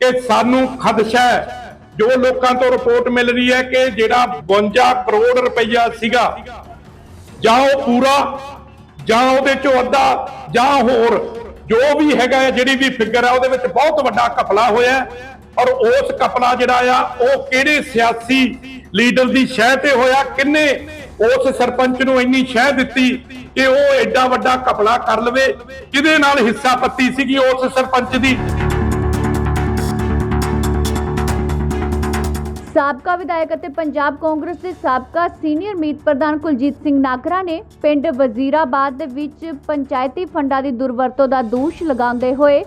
ਕਿ ਸਾਨੂੰ ਖਦਸ਼ਾ ਹੈ। ਜੋ ਲੋਕਾਂ ਤੋਂ ਰਿਪੋਰਟ ਮਿਲ ਰਹੀ ਹੈ ਕਿ ਜਿਹੜਾ 52 ਕਰੋੜ ਰੁਪਈਆ ਸੀਗਾ, ਜਾਂ ਉਹ ਪੂਰਾ, ਜਾਂ ਉਹਦੇ ਚੋਂ ਅੱਧਾ, ਜਾਂ ਹੋਰ, ਜੋ ਵੀ ਹੈਗਾ ਜਿਹੜੀ ਵੀ ਫਿਗਰ ਹੈ, ਉਹਦੇ ਵਿੱਚ ਬਹੁਤ ਵੱਡਾ ਕਪਲਾ ਹੋਇਆ ਔਰ ਉਸ ਕਪਲਾ ਜਿਹੜਾ ਆ, ਉਹ ਕਿਹੜੇ ਸਿਆਸੀ ਲੀਡਰ ਦੀ ਸ਼ਹਿ ਤੇ ਹੋਇਆ? ਕਿੰਨੇ ਉਸ ਸਰਪੰਚ ਨੂੰ ਇੰਨੀ ਸ਼ਹਿ ਦਿੱਤੀ ਕਿ ਉਹ ਐਡਾ ਵੱਡਾ ਕਪਲਾ ਕਰ ਲਵੇ? ਕਿਹਦੇ ਨਾਲ ਹਿੱਸਾ ਪੱਤੀ ਸੀਗੀ ਉਸ ਸਰਪੰਚ ਦੀ? ਸਾਬਕਾ ਵਿਧਾਇਕ ਅਤੇ ਪੰਜਾਬ ਕਾਂਗਰਸ ਦੇ ਸਾਬਕਾ ਸੀਨੀਅਰ ਮੀਤ ਪ੍ਰਧਾਨ ਕੁਲਜੀਤ ਸਿੰਘ ਨਾਗਰਾ ਨੇ ਪਿੰਡ ਵਜ਼ੀਰਾਬਾਦ ਦੇ ਵਿੱਚ ਪੰਚਾਇਤੀ ਫੰਡਾਂ ਦੀ ਦੁਰਵਰਤੋਂ ਦਾ ਦੋਸ਼ ਲਗਾਉਂਦੇ ਹੋਏ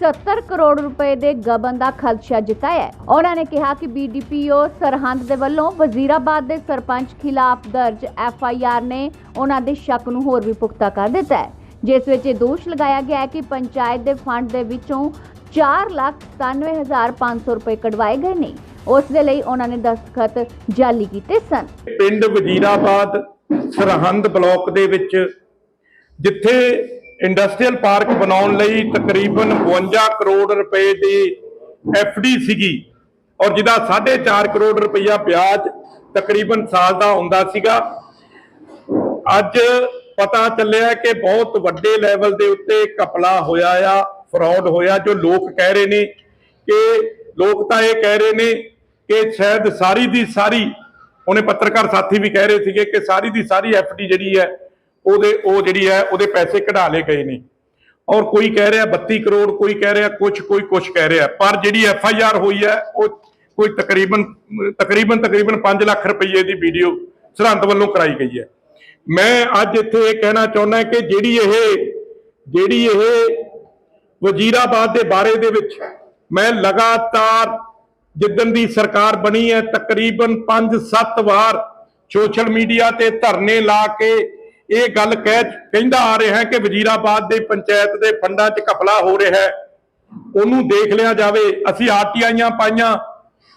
70 ਕਰੋੜ ਰੁਪਏ ਦੇ ਗਬਨ ਦਾ ਖਦਸ਼ਾ ਜਤਾਇਆ ਉਹਨਾਂ ਨੇ ਕਿਹਾ ਕਿ ਬੀਡੀਪੀਓ ਸਰਹੰਦ ਦੇ ਵੱਲੋਂ ਵਜ਼ੀਰਾਬਾਦ ਦੇ ਸਰਪੰਚ ਖਿਲਾਫ ਦਰਜ ਐਫਆਈਆਰ ਨੇ ਉਹਨਾਂ ਦੇ ਸ਼ੱਕ ਨੂੰ ਹੋਰ ਵੀ ਪੁਖਤਾ ਕਰ ਦਿੱਤਾ ਹੈ। ਜਿਸ ਵਿੱਚ ਇਹ ਦੋਸ਼ ਲਗਾਇਆ ਗਿਆ ਹੈ ਕਿ ਪੰਚਾਇਤ ਦੇ ਫੰਡ ਦੇ ਵਿੱਚੋਂ 497500 ਰੁਪਏ ਕਢਵਾਏ ਗਏ ਨੇ। ਉਸ ਦੇ ਲਈ ਉਹਨਾਂ ਨੇ ਦਸਤਖਤ ਜਾਲੀ ਕੀਤੇ ਸਨ। ਪਿੰਡ ਵਜੀਰਾਬਾਦ ਸਰਹੰਦ ਬਲਾਕ ਦੇ ਵਿੱਚ, ਜਿੱਥੇ ਇੰਡਸਟਰੀਅਲ ਪਾਰਕ ਬਣਾਉਣ ਲਈ ਤਕਰੀਬਨ 52 ਕਰੋੜ ਰੁਪਏ ਦੀ ਡੀ ਸੀਗੀ ਔਰ ਜਿਹਦਾ 4.5 ਕਰੋੜ ਰੁਪਈਆ ਵਿਆਜ ਤਕਰੀਬਨ ਸਾਲ ਦਾ ਹੁੰਦਾ ਸੀਗਾ। ਅੱਜ ਪਤਾ ਚੱਲਿਆ ਕਿ ਬਹੁਤ ਵੱਡੇ ਲੈਵਲ ਦੇ ਉੱਤੇ ਕਪਲਾ ਹੋਇਆ ਆ, ਫਰਾਡ ਹੋਇਆ, ਜੋ ਲੋਕ ਕਹਿ ਰਹੇ ਨੇ ਕਿ ਲੋਕ ਤਾਂ ਇਹ ਕਹਿ ਰਹੇ ਨੇ ਕਿ ਸ਼ਾਇਦ ਸਾਰੀ ਦੀ ਸਾਰੀ, ਉਹਨੇ ਪੱਤਰਕਾਰ ਸਾਥੀ ਵੀ ਕਹਿ ਰਹੇ ਸੀਗੇ ਕਿ ਸਾਰੀ ਦੀ ਸਾਰੀ ਡੀ ਜਿਹੜੀ ਹੈ, ਉਹਦੇ, ਉਹ ਜਿਹੜੀ ਹੈ, ਉਹਦੇ ਪੈਸੇ ਕਢਾ ਲਏ ਗਏ ਨੇ। ਔਰ ਕੋਈ ਕਹਿ ਰਿਹਾ 32 ਕਰੋੜ, ਕੋਈ ਕਹਿ ਰਿਹਾ ਕੁਝ ਕੋਈ ਕੁਝ ਕਹਿ ਰਿਹਾ। ਪਰ ਜਿਹੜੀ ਐਫ ਆਈ ਆਰ ਹੋਈ ਹੈ, ਉਹ ਕੋਈ ਤਕਰੀਬਨ ਤਕਰੀਬਨ ਤਕਰੀਬਨ 5 ਲੱਖ ਰੁਪਏ ਦੀ ਵੀਡੀਓ ਸਰਹੰਦ ਵੱਲੋਂ ਕਰਾਈ ਗਈ ਹੈ। ਮੈਂ ਅੱਜ ਇੱਥੇ ਇਹ ਕਹਿਣਾ ਚਾਹੁੰਦਾ ਕਿ ਜਿਹੜੀ ਇਹ ਜਿਹੜੀ ਇਹ ਵਜ਼ੀਰਾਬਾਦ ਦੇ ਬਾਰੇ ਦੇ ਵਿੱਚ ਮੈਂ ਲਗਾਤਾਰ ਜਿੱਦਣ ਦੀ ਸਰਕਾਰ ਬਣੀ ਹੈ, ਤਕਰੀਬਨ 5-7 ਵਾਰ ਸੋਸ਼ਲ ਮੀਡੀਆ ਤੇ ਧਰਨੇ ਲਾ ਕੇ ਇਹ ਗੱਲ ਕਹਿ ਕਹਿੰਦਾ ਆ ਰਿਹਾ ਹੈ ਕਿ ਵਜ਼ੀਰਾਬਾਦ ਦੇ ਪੰਚਾਇਤ ਦੇ ਫੰਡਾਂ 'ਚ ਘਪਲਾ ਹੋ ਰਿਹਾ ਹੈ। ਉਹਨੂੰ ਦੇਖ ਲਿਆ ਜਾਵੇ। ਅਸੀਂ ਆਰਟੀਆਈਆਂ ਪਾਈਆਂ।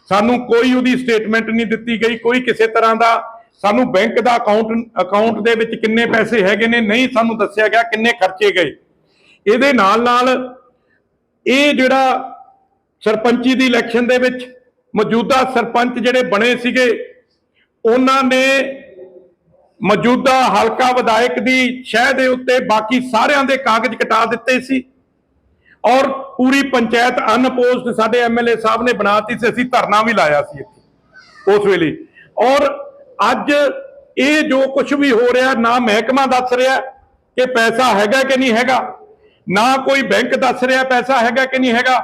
ਸਾਨੂੰ ਕੋਈ ਉਹਦੀ ਸਟੇਟਮੈਂਟ ਨਹੀਂ ਦਿੱਤੀ ਗਈ। ਕੋਈ ਕਿਸੇ ਤਰ੍ਹਾਂ ਦਾ ਸਾਨੂੰ ਬੈਂਕ ਦਾ ਅਕਾਊਂਟ ਅਕਾਊਂਟ ਦੇ ਵਿੱਚ ਕਿੰਨੇ ਪੈਸੇ ਹੈਗੇ ਨੇ, ਨਹੀਂ ਸਾਨੂੰ ਦੱਸਿਆ ਗਿਆ ਕਿੰਨੇ ਖਰਚੇ ਗਏ। ਇਹਦੇ ਨਾਲ ਨਾਲ ਇਹ ਜਿਹੜਾ ਸਰਪੰਚੀ ਦੀ ਇਲੈਕਸ਼ਨ ਦੇ ਵਿੱਚ ਮੌਜੂਦਾ ਸਰਪੰਚ ਜਿਹੜੇ ਬਣੇ ਸੀਗੇ, ਉਹਨਾਂ ਨੇ ਮੌਜੂਦਾ ਹਲਕਾ ਵਿਧਾਇਕ ਦੀ ਸ਼ਹਿ ਦੇ ਉੱਤੇ ਬਾਕੀ ਸਾਰਿਆਂ ਦੇ ਕਾਗਜ਼ ਕਟਾ ਦਿੱਤੇ ਸੀ ਔਰ ਪੂਰੀ ਪੰਚਾਇਤ ਅਨਪੋਸਟ ਸਾਡੇ ਐਮਐਲਏ ਸਾਹਿਬ ਨੇ ਬਣਾਤੀ ਸੀ, ਅਸੀਂ ਧਰਨਾ ਵੀ ਲਾਇਆ ਸੀ ਇੱਥੇ ਉਸ ਵੇਲੇ। ਔਰ ਅੱਜ ਇਹ ਜੋ ਕੁਝ ਵੀ ਹੋ ਰਿਹਾ, ਨਾ ਮਹਿਕਮਾ ਦੱਸ ਰਿਹਾ ਕਿ ਪੈਸਾ ਹੈਗਾ ਕਿ ਨਹੀਂ ਹੈਗਾ, ਨਾ ਕੋਈ ਬੈਂਕ ਦੱਸ ਰਿਹਾ ਪੈਸਾ ਹੈਗਾ ਕਿ ਨਹੀਂ ਹੈਗਾ।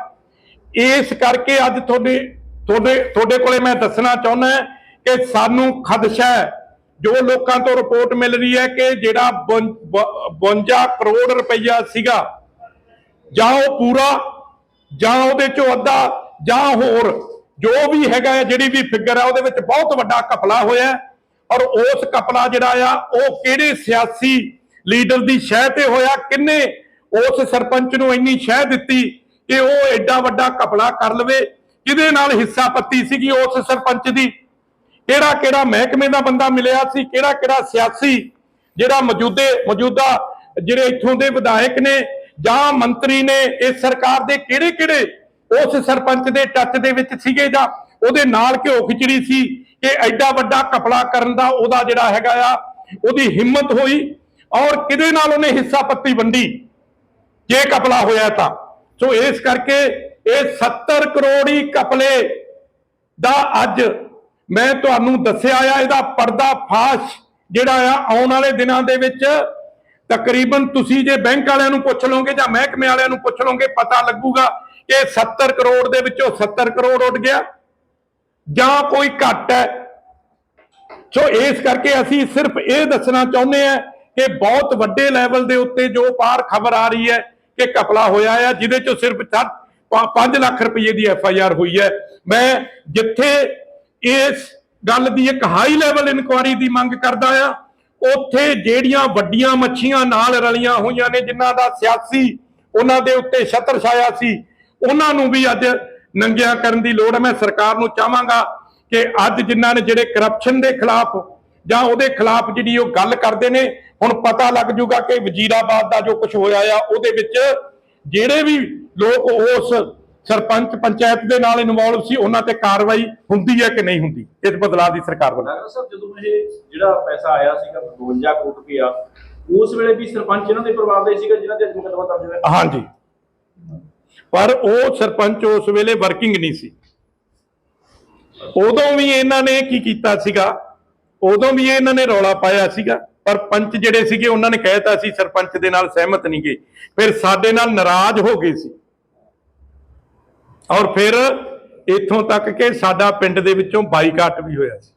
ਇਸ ਕਰਕੇ ਅੱਜ ਤੁਹਾਡੇ ਤੁਹਾਡੇ ਤੁਹਾਡੇ ਕੋਲੇ ਮੈਂ ਦੱਸਣਾ ਚਾਹੁੰਦਾ ਕਿ ਸਾਨੂੰ ਖਦਸ਼ਾ ਜੋ ਲੋਕਾਂ ਤੋਂ ਰਿਪੋਰਟ ਮਿਲ ਰਹੀ ਹੈ ਕਿ ਜਿਹੜਾ 52 ਕਰੋੜ ਰੁਪਈਆ ਸੀਗਾ, ਜਾਂ ਉਹ ਪੂਰਾ, ਜਾਂ ਉਹਦੇ ਚੋਂ ਅੱਧਾ, ਜਾਂ ਹੋਰ, ਜੋ ਵੀ ਹੈਗਾ ਹੈ, ਜਿਹੜੀ ਵੀ ਫਿਗਰ ਹੈ, ਉਹਦੇ ਵਿੱਚ ਬਹੁਤ ਵੱਡਾ ਕਪਲਾ ਹੋਇਆ ਔਰ ਉਸ ਕਪਲਾ ਜਿਹੜਾ ਆ, ਉਹ ਕਿਹੜੇ ਸਿਆਸੀ ਲੀਡਰ ਦੀ ਸ਼ਹਿ ਤੇ ਹੋਇਆ, ਕਿੰਨੇ ਉਸ ਸਰਪੰਚ ਨੂੰ ਇੰਨੀ ਸ਼ਹਿ ਦਿੱਤੀ ਕਿ ਉਹ ਐਡਾ ਵੱਡਾ ਕਪਲਾ ਕਰ ਲਵੇ ਕਿਹਦੇ ਨਾਲ ਹਿੱਸਾ ਪੱਤੀ ਸੀਗੀ ਉਸ ਸਰਪੰਚ ਦੀ। ਕਿਹੜਾ ਕਿਹੜਾ ਮਹਿਕਮੇ ਦਾ ਬੰਦਾ ਮਿਲਿਆ ਸੀ ਕਿਹੜਾ ਕਿਹੜਾ ਸਿਆਸੀ, ਜਿਹੜਾ ਮੌਜੂਦੇ, ਮੌਜੂਦਾ ਜਿਹੜੇ ਇੱਥੋਂ ਦੇ ਵਿਧਾਇਕ ਨੇ ਜਾਂ ਮੰਤਰੀ ਨੇ ਇਸ ਸਰਕਾਰ ਦੇ ਕਿਹੜੇ ਕਿਹੜੇ ਉਸ ਸਰਪੰਚ ਦੇ ਟੱਚ ਦੇ ਵਿੱਚ ਸੀਗੇ ਜਾਂ ਉਹਦੇ ਨਾਲ ਘਿਓ ਖਿਚੜੀ ਸੀ ਕਿ ਐਡਾ ਵੱਡਾ ਕਪਲਾ ਕਰਨ ਦਾ ਉਹਦਾ ਜਿਹੜਾ ਹੈਗਾ ਆ, ਉਹਦੀ ਹਿੰਮਤ ਹੋਈ ਔਰ ਕਿਹਦੇ ਨਾਲ ਉਹਨੇ ਹਿੱਸਾ ਪੱਤੀ ਵੰਡੀ? ਜੇ ਕਪਲਾ ਹੋਇਆ ਤਾਂ। ਸੋ ਇਸ ਕਰਕੇ ਇਹ 70 ਕਰੋੜੀ ਕਪਲੇ ਦਾ ਅੱਜ ਮੈਂ ਤੁਹਾਨੂੰ ਦੱਸਿਆ ਆ, ਇਹਦਾ ਪਰਦਾ ਫਾਸ਼ ਜਿਹੜਾ ਆ, ਆਉਣ ਵਾਲੇ ਦਿਨਾਂ ਦੇ ਵਿੱਚ ਤਕਰੀਬਨ ਤੁਸੀਂ ਜੇ ਬੈਂਕ ਵਾਲਿਆਂ ਨੂੰ ਪੁੱਛ ਲਓਗੇ ਜਾਂ ਮਹਿਕਮੇ ਵਾਲਿਆਂ ਨੂੰ ਪੁੱਛ ਲਓਗੇ, ਪਤਾ ਲੱਗੂਗਾ ਕਿ 70 ਕਰੋੜ ਦੇ ਵਿੱਚੋਂ 70 ਕਰੋੜ ਉੱਡ ਗਿਆ ਜਾਂ ਕੋਈ ਘੱਟ ਹੈ। ਸੋ ਇਸ ਕਰਕੇ ਅਸੀਂ ਸਿਰਫ ਇਹ ਦੱਸਣਾ ਚਾਹੁੰਦੇ ਆ ਕਿ ਬਹੁਤ ਵੱਡੇ ਲੈਵਲ ਦੇ ਉੱਤੇ ਜੋ ਬਾਹਰ ਖਬਰ ਆ ਰਹੀ ਹੈ ਕਿ ਕਪਲਾ ਹੋਇਆ ਆ, ਜਿਹਦੇ ਚੋਂ ਸਿਰਫ 5 ਲੱਖ ਰੁਪਏ ਦੀ ਐਫ ਆਈ ਆਰ ਹੋਈ ਹੈ। ਮੈਂ ਜਿੱਥੇ ਇਸ ਗੱਲ ਦੀ ਇੱਕ ਹਾਈ ਲੈਵਲ ਇਨਕੁਆਰੀ ਦੀ ਮੰਗ ਕਰਦਾ ਆ, ਉੱਥੇ ਜਿਹੜੀਆਂ ਵੱਡੀਆਂ ਮੱਛੀਆਂ ਨਾਲ ਰਲੀਆਂ ਹੋਈਆਂ ਨੇ, ਜਿਨ੍ਹਾਂ ਦਾ ਸਿਆਸੀ ਉਹਨਾਂ ਦੇ ਉੱਤੇ ਛਤਰ ਛਾਇਆ ਸੀ, ਉਹਨਾਂ ਨੂੰ ਵੀ ਅੱਜ ਨੰਗਿਆ ਕਰਨ ਦੀ ਲੋੜ ਹੈ। ਮੈਂ ਸਰਕਾਰ ਨੂੰ ਚਾਹਾਂਗਾ ਕਿ ਅੱਜ ਜਿਨ੍ਹਾਂ ਨੇ ਜਿਹੜੇ ਕਰਪਸ਼ਨ ਦੇ ਖਿਲਾਫ ਜਾਂ ਉਹਦੇ ਖਿਲਾਫ ਜਿਹੜੀ ਉਹ ਗੱਲ ਕਰਦੇ ਨੇ ਹੁਣ ਪਤਾ ਲੱਗ ਜੂਗਾ ਕਿ ਵਜ਼ੀਰਾਬਾਦ ਦਾ ਜੋ ਕੁਝ ਹੋਇਆ ਆ ਉਹਦੇ ਵਿੱਚ ਜਿਹੜੇ ਵੀ ਲੋਕ ਉਸ ਸਰਪੰਚ ਪੰਚਾਇਤ ਦੇ ਨਾਲ ਇਨਵੋਲਵ ਸੀ ਉਹਨਾਂ ਤੇ ਕਾਰਵਾਈ ਹੁੰਦੀ ਹੈ ਕਿ ਨਹੀਂ ਹੁੰਦੀ? ਇਸ ਬਦਲਾਅ ਦੀ ਸਰਕਾਰ ਵੱਲੋਂ। ਜਦੋਂ ਇਹ ਜਿਹੜਾ ਪੈਸਾ ਆਇਆ ਸੀਗਾ 52 ਕਰੋੜ ਰੁਪਇਆ ਉਸ ਵੇਲੇ ਵੀ ਸਰਪੰਚ ਇਹਨਾਂ ਦੇ ਪਰਿਵਾਰ ਦਾ ਸੀਗਾ ਜਿਨ੍ਹਾਂ ਅੱਜ ਮੁਕੱਦਮਾ ਦਰਜ ਹੋਇਆ? ਹਾਂਜੀ। ਪਰ ਉਹ ਸਰਪੰਚ ਉਸ ਵੇਲੇ ਵਰਕਿੰਗ ਨਹੀਂ ਸੀ। ਉਦੋਂ ਵੀ ਇਹਨਾਂ ਨੇ ਕੀ ਕੀਤਾ ਸੀਗਾ? ਉਦੋਂ ਵੀ ਇਹਨਾਂ ਨੇ ਰੌਲਾ ਪਾਇਆ ਸੀਗਾ, ਪਰ ਪੰਚ ਜਿਹੜੇ ਸੀਗੇ, ਉਹਨਾਂ ਨੇ ਕਹਿਤਾ ਸੀ ਸਰਪੰਚ ਦੇ ਨਾਲ ਸਹਿਮਤ ਨਹੀਂ ਗਏ। ਫਿਰ ਸਾਡੇ ਨਾਲ ਨਾਰਾਜ਼ ਹੋ ਗਏ ਸੀ। ਔਰ ਫਿਰ ਇੱਥੋਂ ਤੱਕ ਕਿ ਸਾਡਾ ਪਿੰਡ ਦੇ ਵਿੱਚੋਂ ਬਾਈਕਾਟ ਵੀ ਹੋਇਆ ਸੀ।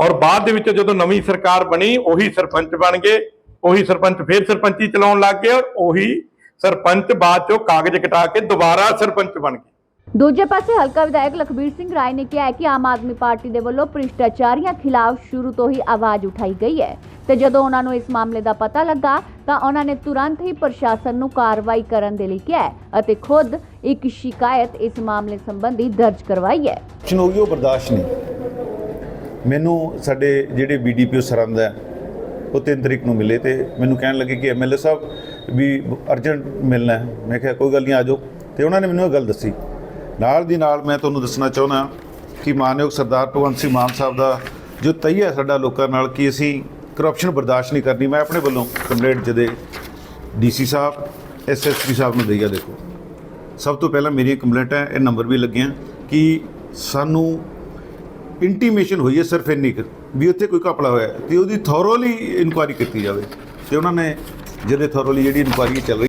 ਔਰ ਬਾਅਦ ਦੇ ਵਿੱਚ ਜਦੋਂ ਨਵੀਂ ਸਰਕਾਰ ਬਣੀ, ਉਹੀ ਸਰਪੰਚ ਬਣ ਗਏ, ਉਹੀ ਸਰਪੰਚ ਫਿਰ ਸਰਪੰਚੀ ਚਲਾਉਣ ਲੱਗ ਗਏ, ਔਰ ਉਹੀ ਸਰਪੰਚ ਬਾਅਦ ਚੋਂ ਕਾਗਜ਼ ਕਟਾ ਕੇ ਦੁਬਾਰਾ ਸਰਪੰਚ ਬਣ ਗਏ। ਦੂਜੇ ਪਾਸੇ ਹਲਕਾ ਵਿਧਾਇਕ ਲਖਬੀਰ ਸਿੰਘ ਰਾਏ ਨੇ ਕਿਹਾ ਕਿ ਆਮ ਆਦਮੀ ਪਾਰਟੀ ਦੇ ਵੱਲੋਂ ਭ੍ਰਿਸ਼ਟਾਚਾਰੀਆਂ ਖਿਲਾਫ ਸ਼ੁਰੂ ਤੋਂ ਹੀ ਆਵਾਜ਼ ਉਠਾਈ ਗਈ ਹੈ ਤੇ ਜਦੋਂ ਉਹਨਾਂ ਨੂੰ ਇਸ ਮਾਮਲੇ ਦਾ ਪਤਾ ਲੱਗਾ ਤਾਂ ਉਹਨਾਂ ਨੇ ਤੁਰੰਤ ਹੀ ਪ੍ਰਸ਼ਾਸਨ ਨੂੰ ਕਾਰਵਾਈ ਕਰਨ ਦੇ ਲਈ ਕਿਹਾ ਅਤੇ ਖੁਦ ਇੱਕ ਸ਼ਿਕਾਇਤ ਇਸ ਮਾਮਲੇ ਸੰਬੰਧੀ ਦਰਜ ਕਰਵਾਈ ਹੈ। ਐਕਸ਼ਨ ਉਹ ਬਰਦਾਸ਼ਤ ਨਹੀਂ। ਮੈਨੂੰ ਸਾਡੇ ਜਿਹੜੇ ਬੀਡੀਪੀਓ ਸਰੰਦ ਹੈ, ਉਹ 3 ਤਰੀਕ ਨੂੰ ਮਿਲੇ ਤੇ ਮੈਨੂੰ ਕਹਿਣ ਲੱਗੇ ਕਿ ਐਮਐਲਏ ਸਾਹਿਬ ਵੀ ਅਰਜੈਂਟ ਮਿਲਣਾ ਹੈ। ਮੈਂ ਕਿਹਾ ਕੋਈ ਗੱਲ ਨਹੀਂ, ਆ ਜਾਓ। ਤੇ ਉਹਨਾਂ ਨੇ ਮੈਨੂੰ ਇਹ ਗੱਲ ਦੱਸੀ। ਨਾਲ ਦੀ ਨਾਲ ਮੈਂ ਤੁਹਾਨੂੰ ਦੱਸਣਾ ਚਾਹੁੰਦਾ ਕਿ ਮਾਨਯੋਗ ਸਰਦਾਰ ਭਗਵੰਤ ਸਿੰਘ ਮਾਨ ਸਾਹਿਬ ਦਾ ਜੋ ਤਈ ਸਾਡਾ ਲੋਕਾਂ ਨਾਲ ਕਿ ਅਸੀਂ ਕਰਪਸ਼ਨ ਬਰਦਾਸ਼ਤ ਨਹੀਂ ਕਰਨੀ, ਮੈਂ ਆਪਣੇ ਵੱਲੋਂ ਕੰਪਲੇਂਟ ਜਦੇ ਡੀਸੀ ਸਾਹਿਬ ਐਸਐਸਪੀ ਸਾਹਿਬ ਨੂੰ ਦਈਆ ਦੇਖੋ। ਸਭ ਤੋਂ ਪਹਿਲਾਂ ਮੇਰੀਆਂ ਕੰਪਲੇਂਟਾਂ, ਇਹ ਨੰਬਰ ਵੀ ਲੱਗੀਆਂ ਕਿ ਸਾਨੂੰ ਇੰਟੀਮੇਸ਼ਨ ਹੋਈ ਹੈ ਸਿਰਫ ਇੰਨੀ ਕੁ ਵੀ ਉੱਥੇ ਕੋਈ ਘਪਲਾ ਹੋਇਆ ਹੈ ਤੇ ਉਹਦੀ ਥੋਰੋਲੀ ਇਨਕੁਆਇਰੀ ਕੀਤੀ ਜਾਵੇ। ਤੇ ਉਹਨਾਂ ਨੇ ਜਿਹਦੇ ਥੋਰੋਲੀ ਜਿਹੜੀ ਇਨਕੁਆਇਰੀ ਚੱਲ ਰਹੀ